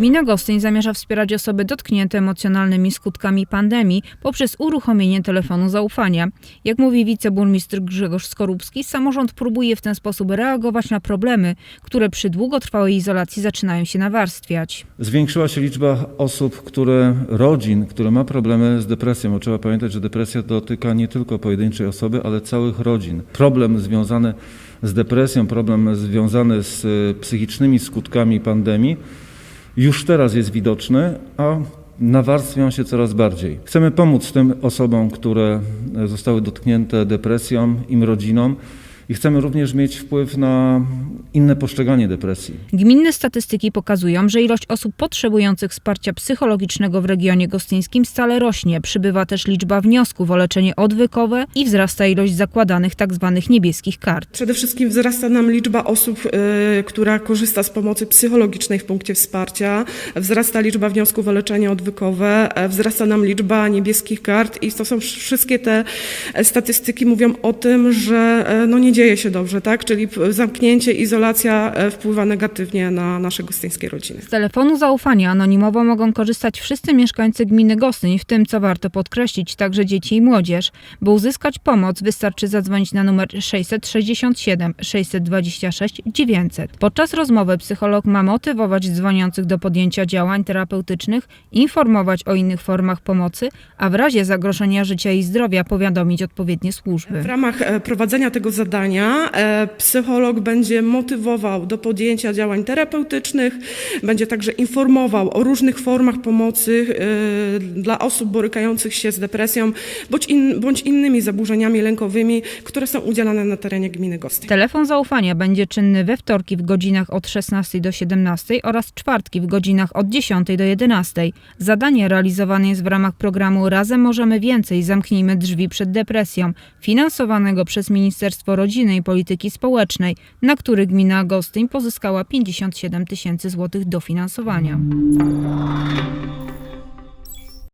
Gmina Gostyń zamierza wspierać osoby dotknięte emocjonalnymi skutkami pandemii poprzez uruchomienie telefonu zaufania. Jak mówi wiceburmistrz Grzegorz Skorupski, samorząd próbuje w ten sposób reagować na problemy, które przy długotrwałej izolacji zaczynają się nawarstwiać. Zwiększyła się liczba osób, które, rodzin, które ma problemy z depresją. Bo trzeba pamiętać, że depresja dotyka nie tylko pojedynczej osoby, ale całych rodzin. Problem związany z depresją, problem związany z e, psychicznymi skutkami pandemii już teraz jest widoczny, a nawarstwią się coraz bardziej. Chcemy pomóc tym osobom, które zostały dotknięte depresją, im rodzinom i chcemy również mieć wpływ na inne postrzeganie depresji. Gminne statystyki pokazują, że ilość osób potrzebujących wsparcia psychologicznego w regionie gostyńskim stale rośnie. Przybywa też liczba wniosków o leczenie odwykowe i wzrasta ilość zakładanych tzw. niebieskich kart. Przede wszystkim wzrasta nam liczba osób, y, która korzysta z pomocy psychologicznej w punkcie wsparcia, wzrasta liczba wniosków o leczenie odwykowe, wzrasta nam liczba niebieskich kart i to są wsz- wszystkie te statystyki mówią o tym, że e, no nie dzieje się dobrze, tak? Czyli zamknięcie, izolacja e, wpływa negatywnie na nasze gostyńskie rodziny. Z telefonu zaufania anonimowo mogą korzystać wszyscy mieszkańcy gminy Gostyń, w tym, co warto podkreślić, także dzieci i młodzież. By uzyskać pomoc, wystarczy zadzwonić na numer 667 626 900. Podczas rozmowy psycholog ma motywować dzwoniących do podjęcia działań terapeutycznych, informować o innych formach pomocy, a w razie zagrożenia życia i zdrowia powiadomić odpowiednie służby. W ramach e, prowadzenia tego zadania e, psycholog będzie motywował do podjęcia działań terapeutycznych, będzie także informował o różnych formach pomocy e, dla osób borykających się z depresją bądź, in, bądź innymi zaburzeniami lękowymi, które są udzielane na terenie gminy Gostyń. Telefon zaufania będzie czynny we wtorki w godzinach od 16 do 17 oraz czwartki w godzinach od 10 do 11. Zadanie realizowane jest w ramach programu Razem Możemy Więcej Zamknijmy drzwi przed depresją, finansowanego przez Ministerstwo Rodziny i Polityki Społecznej, na który gmina Gostyń pozyskała 57 tysięcy złotych dofinansowania.